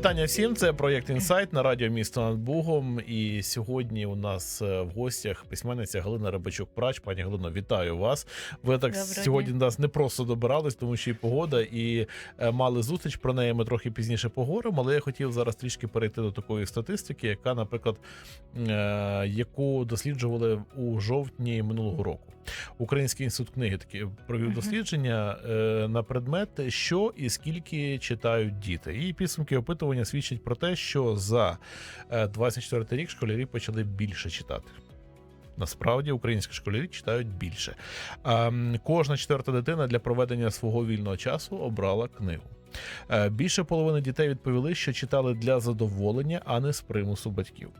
Вітання всім. Це проєкт інсайт на радіо місто над Бугом. І сьогодні у нас е, в гостях письменниця Галина Рибачук Прач. Пані Галино, вітаю вас. Ви так Доброго сьогодні дня. нас не просто добирались, тому що і погода, і е, мали зустріч. Про неї ми трохи пізніше поговоримо. Але я хотів зараз трішки перейти до такої статистики, яка, наприклад, е, яку досліджували у жовтні минулого року. Український інститут книги таки провів дослідження е, на предмет, що і скільки читають діти. І підсумки опитування свідчать про те, що за е, 24 рік школярі почали більше читати. Насправді українські школярі читають більше. А, кожна четверта дитина для проведення свого вільного часу обрала книгу. Е, Більше половини дітей відповіли, що читали для задоволення, а не з примусу батьків.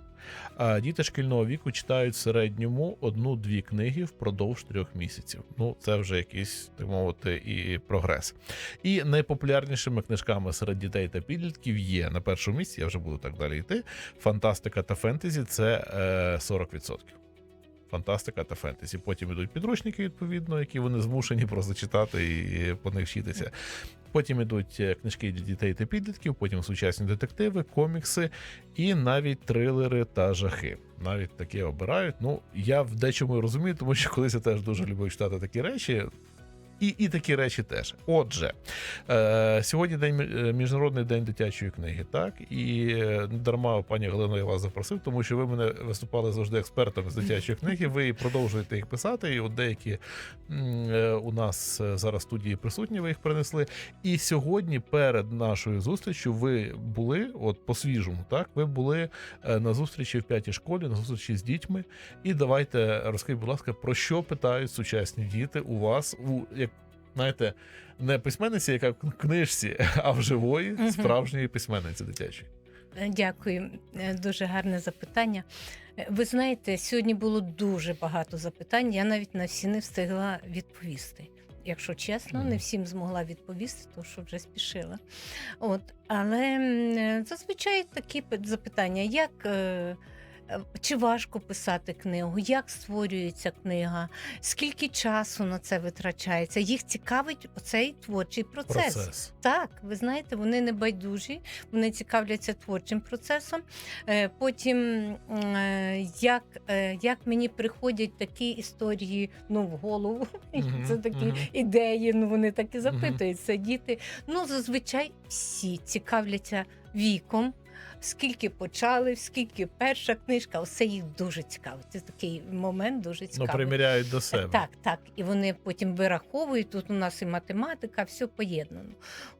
А діти шкільного віку читають в середньому одну-дві книги впродовж трьох місяців. Ну, це вже якийсь, так мовити, і прогрес. І найпопулярнішими книжками серед дітей та підлітків є на першому місці, я вже буду так далі йти. Фантастика та фентезі це е, 40%. Фантастика та фентезі. Потім ідуть підручники, відповідно, які вони змушені просто читати і по них вчитися. Потім ідуть е, книжки для дітей та підлітків, потім сучасні детективи, комікси і навіть трилери та жахи. Навіть таке обирають. Ну, я в дечому розумію, тому що колись я теж дуже любив читати такі речі. І, і такі речі теж. Отже, е, сьогодні день е, міжнародний день дитячої книги, так і е, дарма пані Галино, я вас запросив, тому що ви мене виступали завжди експертом з дитячої книги. Ви продовжуєте їх писати. І от деякі е, у нас е, зараз студії присутні, ви їх принесли. І сьогодні, перед нашою зустрічю, ви були, от по-свіжому, так, ви були на зустрічі в п'ятій школі, на зустрічі з дітьми. І давайте розкажіть, будь ласка, про що питають сучасні діти у вас, у як знаєте, не письменниці, яка в книжці, а в живої справжньої письменниці дитячої. Е, Дякую, Е, дуже гарне запитання. Е, Ви знаєте, сьогодні було дуже багато запитань. Я навіть на всі не встигла відповісти. Якщо чесно, не всім змогла відповісти, тому що вже спішила. От, але зазвичай такі запитання: як чи важко писати книгу, як створюється книга, скільки часу на це витрачається? Їх цікавить оцей творчий процес. Процес. Так, ви знаєте, вони не байдужі, вони цікавляться творчим процесом. Е, Потім, е, як, е, як мені приходять такі історії ну, в голову, Мгм, це такі мгм. ідеї, ну вони так і запитуються. Діти. Ну, зазвичай всі цікавляться віком. Скільки почали, скільки перша книжка, все їх дуже цікавить. Це такий момент дуже Ну, приміряють до себе. Так, так. І вони потім вираховують. Тут у нас і математика, все поєднано.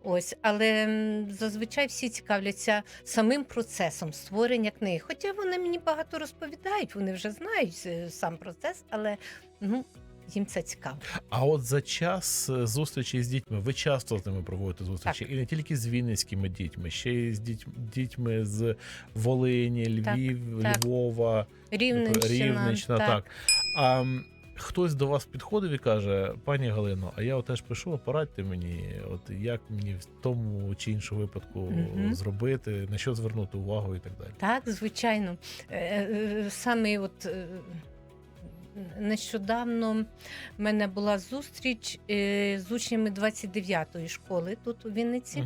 Ось, але зазвичай всі цікавляться самим процесом створення книги. Хоча вони мені багато розповідають, вони вже знають е, сам процес, але ну. Їм це цікаво. А от за час е, зустрічі з дітьми, ви часто з ними проводите зустрічі, і не тільки з вінницькими дітьми, ще й з діть- дітьми з Волині, Львів, так. Львова, Рівненщина, Рівненщина. так. Так. А хтось до вас підходив і каже: пані Галино, а я теж пишу, а порадьте мені, от як мені в тому чи іншому випадку Мгм. зробити, на що звернути увагу і так далі. Так, звичайно. Е, е, Саме от нещодавно в мене була зустріч е, з учнями 29-ї школи тут у Вінниці.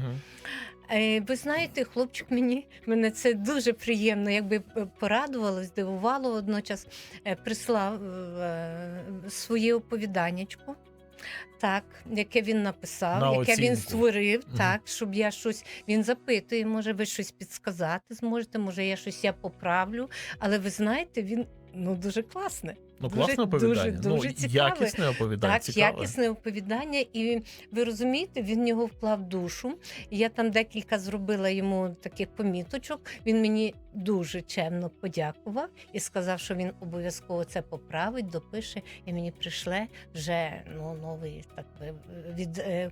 Е, Ви знаєте, хлопчик мені мене це дуже приємно, якби порадувало, здивувало водночас. е, Прислав е, своє оповіданнячко. Так, яке він написав, На яке він створив, Мгм. так, щоб я щось. Він запитує, може, ви щось підсказати зможете, може, я щось я поправлю. Але ви знаєте, він ну дуже класне. Ну, Дуже- класне оповідання. дуже- дуже ну, цікаве. якісне оповідання. Так, цікаве. якісне оповідання, і ви розумієте, він в нього вклав душу. Я там декілька зробила йому таких поміточок. Він мені дуже чемно подякував і сказав, що він обов'язково це поправить, допише, і мені прийшле вже ну, новий так би, від, е,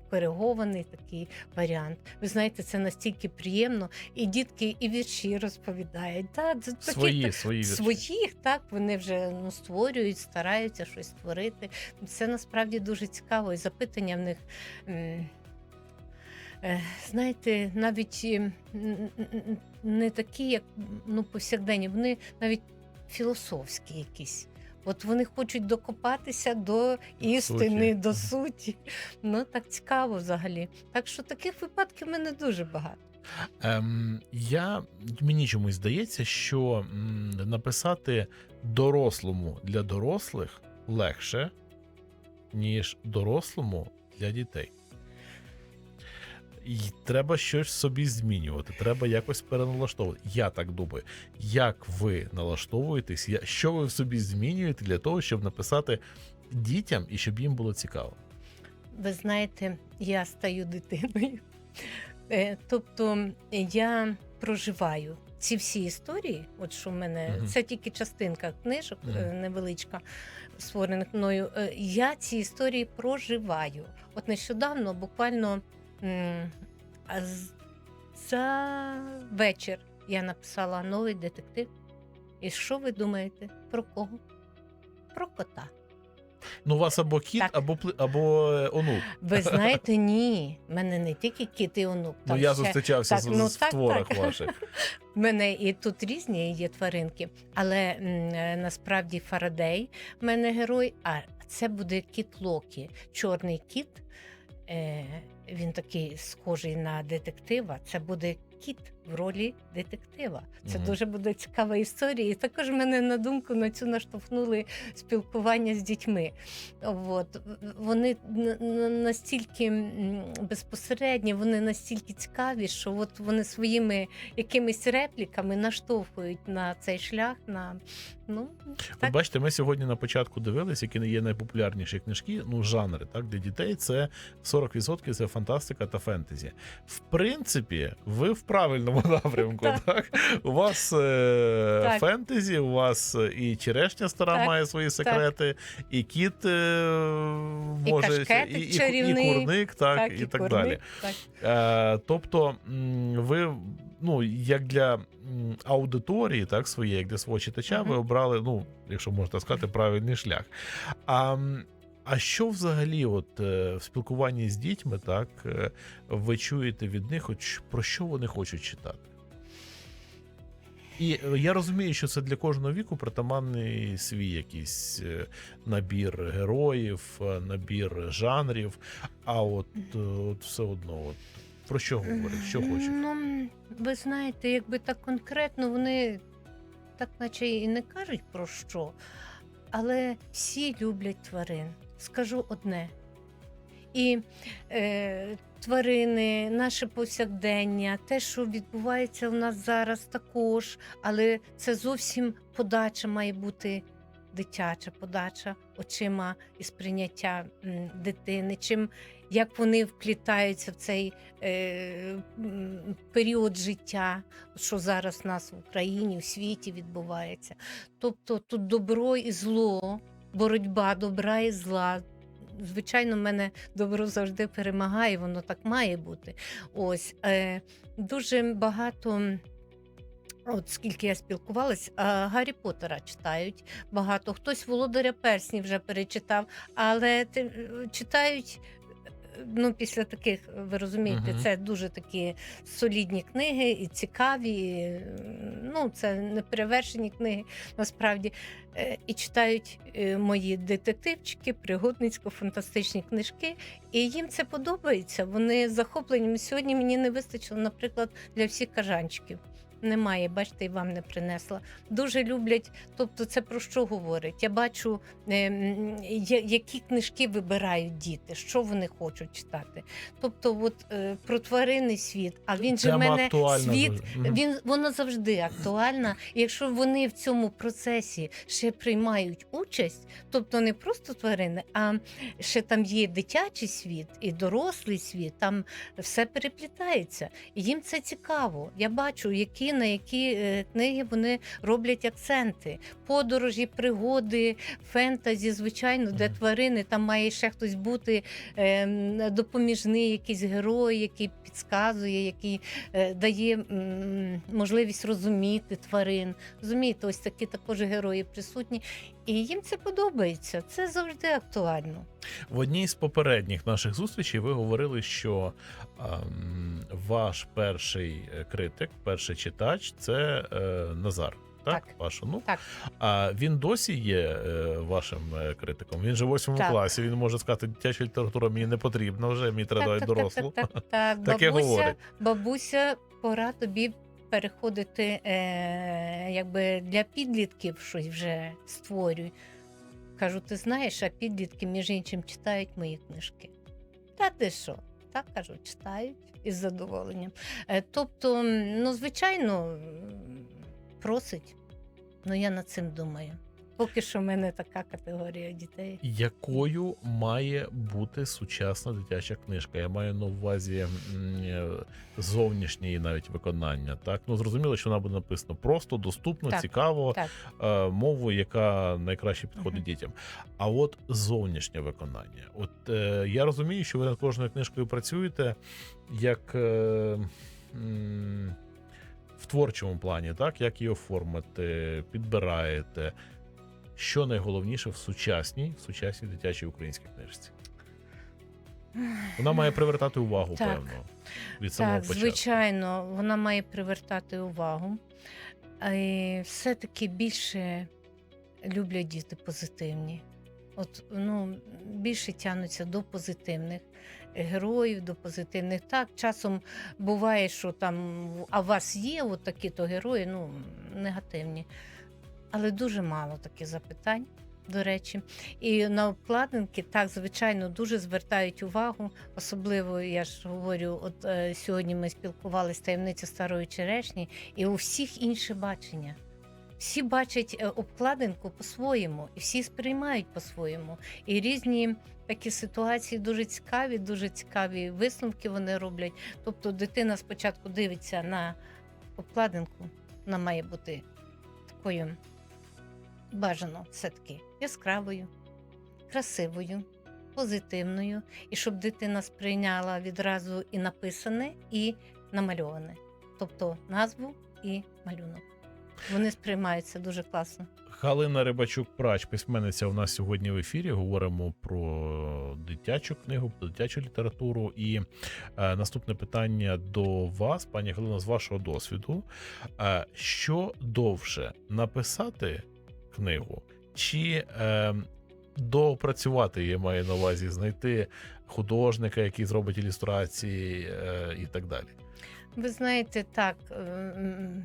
такий варіант. Ви знаєте, це настільки приємно. І дітки і вірші розповідають. Та, такі- Свої, свої вірші. своїх, так вони вже ну, створюють, стараються щось створити. Це насправді дуже цікаво, і запитання в них. е, Знаєте, навіть не такі, як ну, повсякденні, вони навіть філософські якісь. От вони хочуть докопатися до істини, Суті. до суті. Ну так цікаво взагалі. Так що таких випадків в мене дуже багато. Ем, я мені чомусь здається, що м, написати дорослому для дорослих легше, ніж дорослому для дітей. І треба щось собі змінювати, треба якось переналаштовувати. Я так думаю. Як ви налаштовуєтесь, що ви в собі змінюєте для того, щоб написати дітям і щоб їм було цікаво? Ви знаєте, я стаю дитиною. Е, Тобто я проживаю ці всі історії, от що в мене, Мгм. це тільки частинка книжок е, невеличка, створених мною. Е, Я ці історії проживаю. От нещодавно, буквально за вечір я написала новий детектив. І що ви думаєте? Про кого? Про кота. Ну, у вас або кіт, Так. або пли- або е, онук. Ви знаєте, ні. в мене не тільки кіт і онук. Ну, я ще- зустрічався так, з, ну, з так, в творах так. ваших. В мене і тут різні є тваринки, але м, е, насправді Фарадей в мене герой, а це буде кіт Локі, чорний кіт. Е, він такий схожий на детектива. Це буде кіт в ролі детектива. Це Мгм. дуже буде цікава історія. І також мене на думку на цю наштовхнули спілкування з дітьми. От. Вони настільки безпосередні, вони настільки цікаві, що от вони своїми якимись репліками наштовхують на цей шлях. На, ну, От так. бачите, ми сьогодні на початку дивилися, які є найпопулярніші книжки, ну, жанри, так, для дітей це 40% це фантастика та фентезі. В принципі, ви в правильному напрямку. Так. У вас е, Так. фентезі, у вас е, і черешня стара Так, має свої секрети, і кіт е, може і, і, і, курник, так, і так курник, далі. Так. Е, тобто, ви, ну, як для аудиторії, так, своєї, як для свого читача, Мгм. ви обрали, ну, якщо можна сказати, правильний шлях. А, а що взагалі, от е, в спілкуванні з дітьми, так, е, ви чуєте від них, щ- про що вони хочуть читати? І е, я розумію, що це для кожного віку притаманний свій якийсь набір героїв, набір жанрів. А от, от все одно, от, про що говорять, що хочуть? Ну, ви знаєте, якби так конкретно вони так наче і не кажуть про що, але всі люблять тварин. Скажу одне. І е, тварини, наше повсякдення, те, що відбувається в нас зараз також, але це зовсім подача має бути дитяча подача очима і сприйняття дитини, чим як вони вплітаються в цей е, період життя, що зараз у нас в Україні, у світі відбувається. Тобто тут добро і зло, боротьба добра і зла. Звичайно, мене добро завжди перемагає, воно так має бути. Ось е, дуже багато. От скільки я спілкувалась, Гаррі Поттера читають багато. Хтось Володаря Персні вже перечитав, але е, читають. Ну, після таких, ви розумієте, Мгм. це дуже такі солідні книги і цікаві. і, Ну, це не перевершені книги насправді. Е, І читають е, мої детективчики, пригодницько-фантастичні книжки. І їм це подобається. Вони захоплені. Сьогодні мені не вистачило, наприклад, для всіх кажанчиків. Немає, бачите, і вам не принесла. Дуже люблять. Тобто, це про що говорить? Я бачу, е, м, які книжки вибирають діти, що вони хочуть читати. Тобто, от е, про тваринний світ, а він же в мене світ. дуже. Він вона завжди актуальна. І якщо вони в цьому процесі ще приймають участь, тобто не просто тварини, а ще там є дитячий світ і дорослий світ, там все переплітається. І їм це цікаво. Я бачу, які на які е, книги вони роблять акценти. Подорожі, пригоди, фентазі, звичайно, де тварини, там має ще хтось бути ем, допоміжний, якийсь герой, який підказує, який е, дає можливість розуміти тварин. Розумієте, ось такі також герої присутні. І їм це подобається. Це завжди актуально. В одній з попередніх наших зустрічей ви говорили, що ем, ваш перший е, критик, перший читач це е, Назар. так? Так. Ваш онук. Так. А він досі є е, вашим е, критиком. Він же в восьмому Так. класі. Він може сказати, дитяча література мені не потрібна вже, мені треба давати дорослу. Так, так, так, так. Таке Бабуся, говорить. бабуся, пора тобі переходити е, якби для підлітків щось вже створюй. Кажу, ти знаєш, а підлітки, між іншим, читають мої книжки. Та ти що? Так кажу, читають із задоволенням. Е, тобто, ну, звичайно, просить. Ну, я над цим думаю. Поки що в мене така категорія дітей. Якою має бути сучасна дитяча книжка? Я маю на увазі е, зовнішнє її навіть виконання. Так, ну зрозуміло, що вона буде написано просто, доступно, Так, цікаво, так. е, мовою, яка найкраще підходить Мгм. дітям. А от зовнішнє виконання. От е, я розумію, що ви над кожною книжкою працюєте як. Е, в творчому плані, так як її оформити, підбираєте. Що найголовніше в сучасній, в сучасній дитячій українській книжці? Вона має привертати увагу, Так. певно, від самого Так, початку. звичайно, вона має привертати увагу. І все-таки більше люблять діти позитивні. От, ну, більше тягнуться до позитивних героїв, до позитивних. Так, часом буває, що там, а у вас є от такі-то герої, ну, негативні. Але дуже мало таких запитань, до речі. І на обкладинки так, звичайно, дуже звертають увагу. Особливо, я ж говорю, от е, сьогодні ми спілкувалися таємниця старої черешні, і у всіх інше бачення. Всі бачать е, обкладинку по-своєму, і всі сприймають по-своєму. І різні такі ситуації дуже цікаві, дуже цікаві висновки вони роблять. Тобто дитина спочатку дивиться на обкладинку, вона має бути такою бажано все-таки яскравою, красивою, позитивною, і щоб дитина сприйняла відразу і написане, і намальоване, тобто назву і малюнок. Вони сприймаються дуже класно. Галина Рибачук, прач, письменниця у нас сьогодні в ефірі. Говоримо про дитячу книгу, про дитячу літературу. І е, наступне питання до вас, пані Галина, з вашого досвіду. Е, що довше написати книгу, чи е, доопрацювати її маю на увазі, знайти художника, який зробить ілюстрації е, і так далі? Ви знаєте, так, ем,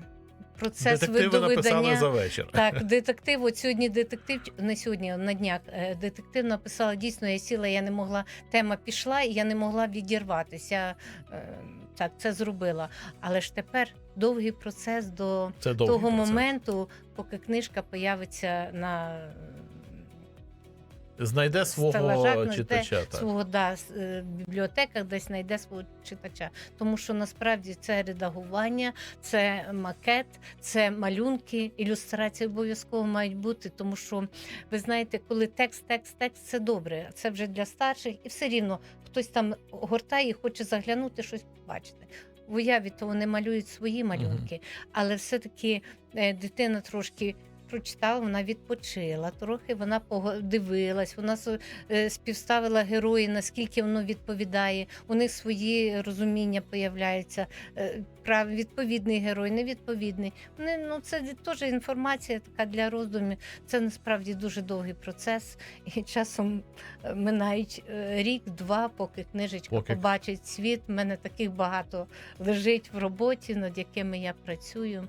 процес Детективи написали за вечір. Так, детектив, от сьогодні детектив, не сьогодні, на днях е, детектив написала дійсно, я сіла, я не могла, тема пішла, і я не могла відірватися. Так, це зробила. Але ж тепер довгий процес до Це довгий того процес. моменту, поки книжка появиться на знайде свого читача. Так. свого да, е, в бібліотеках, десь знайде свого читача. Тому що насправді це редагування, це макет, це малюнки, ілюстрації обов'язково мають бути. Тому що ви знаєте, коли текст, текст, текст це добре. Це вже для старших, і все рівно хтось там гортає і хоче заглянути щось побачити. В уяві то вони малюють свої малюнки, але все-таки е, дитина трошки. Прочитала, вона відпочила трохи, вона подивилась, вона е, співставила герої, наскільки воно відповідає. У них свої розуміння появляються. е, Прав відповідний герой, невідповідний. Вони ну це теж інформація така для роздумів. Це насправді дуже довгий процес, і часом е, минають рік-два, поки книжечка Поки- побачить світ. У мене таких багато лежить в роботі, над якими я працюю.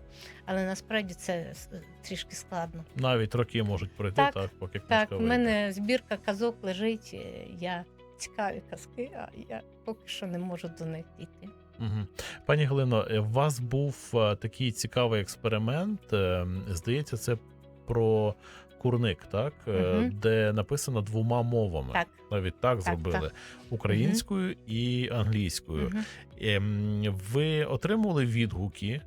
Але насправді це трішки складно. Навіть роки можуть пройти, так, Так, поки книжка Так, у мене збірка казок лежить. е, Я цікаві казки, а я поки що не можу до них дійти. Угу. Пані Галино, е, у вас був е, такий цікавий експеримент. е, Здається, це про курник, так? Е, Мгм. Де написано двома мовами. Так. Навіть так, Так, зробили українською і англійською. Ем, Ви отримували відгуки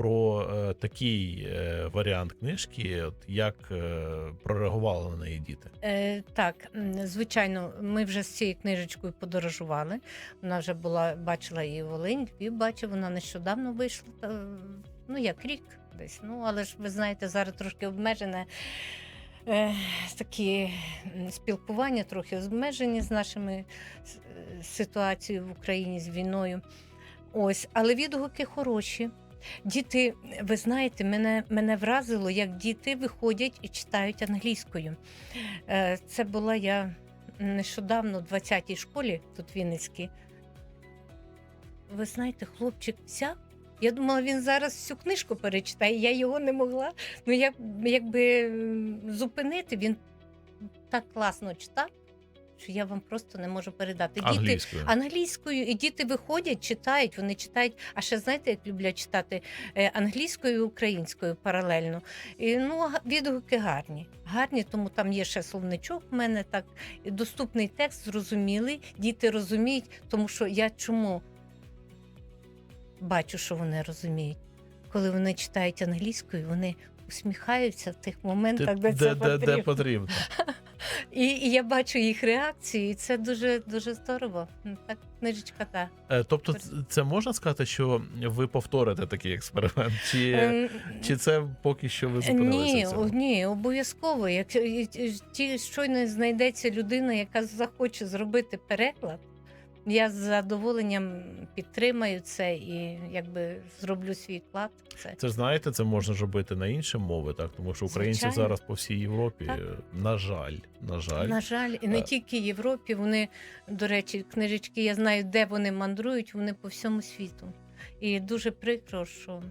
про е, такий е, варіант книжки, от як е, прореагували на неї діти? Е, так, звичайно, ми вже з цією книжечкою подорожували. Вона вже була, бачила її Волинь, Львів бачив, вона нещодавно вийшла. Та, ну, як рік десь. Ну, але ж ви знаєте, зараз трошки обмежене. Е, такі спілкування трохи обмежені з нашими е, ситуацією в Україні з війною. Ось, але відгуки хороші. Діти, ви знаєте, мене, мене вразило, як діти виходять і читають англійською. Е, Це була я нещодавно в 20-й школі, тут Вінницькій. Ви знаєте, хлопчик взяв. Я думала, він зараз всю книжку перечитає, я його не могла. Ну, як, якби зупинити, він так класно читав, що я вам просто не можу передати. Діти Англійською. англійською, і діти виходять, читають, вони читають. А ще знаєте, як люблять читати Е, англійською і українською паралельно. І, ну, відгуки гарні. Гарні, тому там є ще словничок в мене так. Доступний текст, зрозумілий, діти розуміють, тому що я чому бачу, що вони розуміють. Коли вони читають англійською, вони усміхаються в тих моментах, де, де, це де, де потрібно. І, і я бачу їх реакцію, і це дуже дуже здорово. Ну, Так, книжечка та. Е, Тобто, це можна сказати, що ви повторите такий експеримент? Чи, Ем, чи це поки що ви зупинилися? Ні, в цьому? ні, обов'язково. Як і- і- ті щойно знайдеться людина, яка захоче зробити переклад, я з задоволенням підтримаю це і якби зроблю свій вклад. Це Це знаєте, це можна ж робити на інші мови, так тому що українців Звичайно. зараз по всій Європі, Так. на жаль, на жаль, на жаль, і не Е. тільки Європі. Вони, до речі, книжечки, я знаю, де вони мандрують, вони по всьому світу. І дуже прикро, що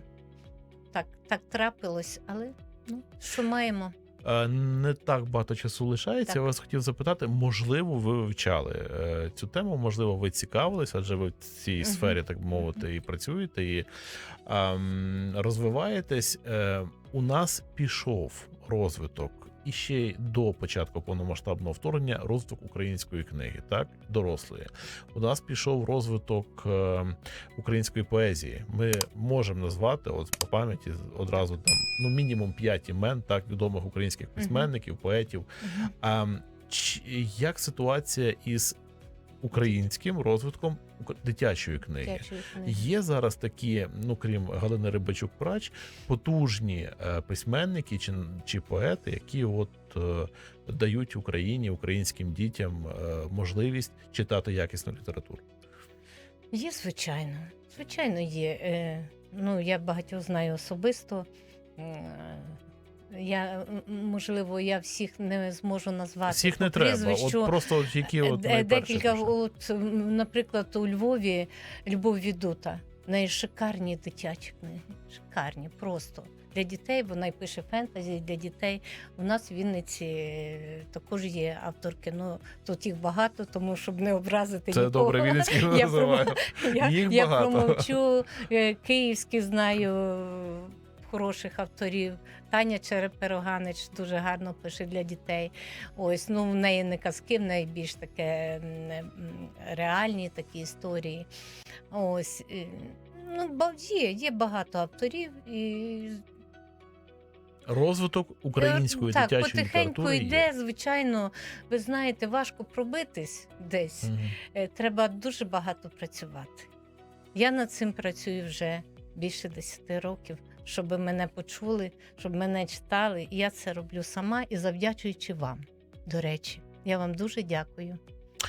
так, так трапилось, але ну, що маємо. Е, не так багато часу лишається. Так. Я вас хотів запитати, можливо, ви вивчали е, цю тему, можливо, ви цікавились, адже ви в цій сфері, так би мовити, і працюєте, і ем, розвиваєтесь. Е, у нас пішов розвиток. І ще до початку повномасштабного вторгнення розвиток української книги, так дорослої. У нас пішов розвиток е, української поезії. Ми можемо назвати, от по пам'яті одразу там ну мінімум п'ять імен так відомих українських письменників, поетів. А чи- як ситуація із українським розвитком дитячої книги? Дитячої книги. Є зараз такі, ну крім Галини Рибачук прач потужні е, письменники чи, чи поети, які от е, дають Україні, українським дітям е, можливість читати якісну літературу. Є, звичайно. Звичайно, є. Е, ну, я багатьох знаю особисто. Я, можливо, я всіх не зможу назвати. Всіх не треба. От просто от які от Е, Декілька, от, наприклад, у Львові Любов Відута. В неї шикарні дитячі книги. Шикарні, просто. Для дітей вона й пише фентезі для дітей. У нас в Вінниці е, також є авторки. Ну тут їх багато, тому щоб не образити Це нікого. добре Вінницький Я називаю. Я, Їх я багато. промовчу е, київські знаю е, хороших авторів. Таня Черепероганич дуже гарно пише для дітей. Ось ну в неї не казки, в неї більш таке реальні такі історії. Ось ну є, є багато авторів і Розвиток української Е, так, дитячої потихеньку літератури йде. є. Звичайно, ви знаєте, важко пробитись десь. Е, треба дуже багато працювати. Я над цим працюю вже більше 10 років, щоб мене почули, щоб мене читали. І я це роблю сама і завдячуючи вам. До речі, я вам дуже дякую,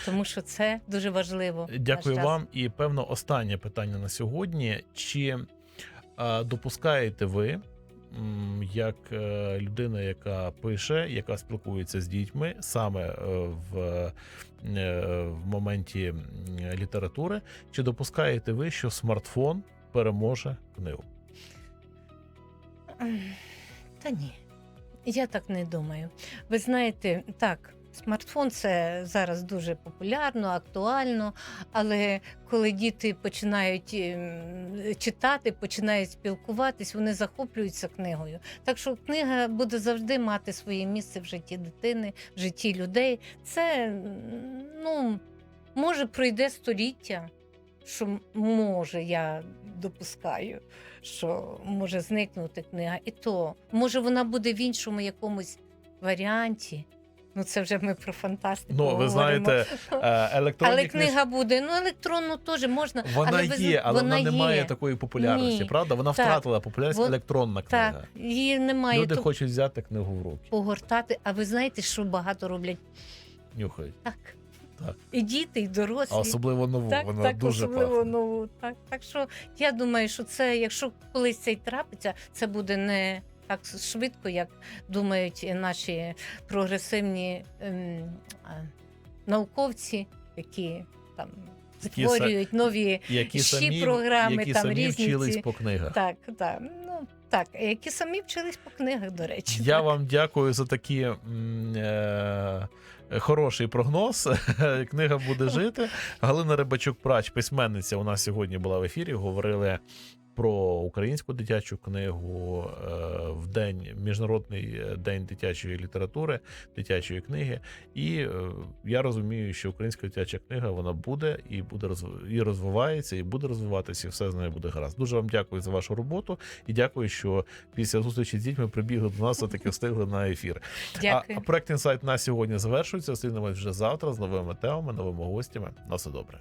тому що це дуже важливо. Дякую вам. І певно, останнє питання на сьогодні. Чи а, допускаєте ви, як е, людина, яка пише, яка спілкується з дітьми, саме е, в, е, в моменті літератури, чи допускаєте ви, що смартфон переможе книгу? Та ні, я так не думаю. Ви знаєте, так, смартфон це зараз дуже популярно, актуально, але коли діти починають ем, читати, починають спілкуватись, вони захоплюються книгою. Так що книга буде завжди мати своє місце в житті дитини, в житті людей. Це ну, може пройде століття, що може я допускаю що може зникнути книга, і то може вона буде в іншому якомусь варіанті. Ну, це вже ми про фантастику. Ну, ви говоримо. знаєте, е, електронні але книга буде. Ну, електронну теж можна. Вона але ви є, але вона, вона не має такої популярності, Ні. правда? Вона Так. втратила популярність Вон- електронна книга. Так, її немає Люди то хочуть взяти книгу в руки. погортати. А ви знаєте, що багато роблять Нюхають. так. Так. І діти, і дорослі. А особливо нову, так, вона так, дуже особливо пахне. нову. Так, так що я думаю, що це, якщо колись це й трапиться, це буде не так швидко, як думають наші прогресивні ем, науковці, які там Які створюють нові Які самі, програми, які там самі різні вчились ці- по книгах. так, так, ну так, які самі вчились по книгах, до речі. Я так. вам дякую за такий м, е, хороший прогноз. Книга буде жити. Галина Рибачук, прач, письменниця, у нас сьогодні була в ефірі. Говорили про українську дитячу книгу е, в день міжнародний день дитячої літератури, дитячої книги. І е, я розумію, що українська дитяча книга вона буде і буде і розвивається, і буде розвиватися, і все з нею буде гаразд. Дуже вам дякую за вашу роботу і дякую, що після зустрічі з дітьми прибігли до нас, таки встигли на ефір. Дякую. А, а проект інсайт на сьогодні завершується. Зустрінемось вже завтра з новими темами, новими гостями. На все добре.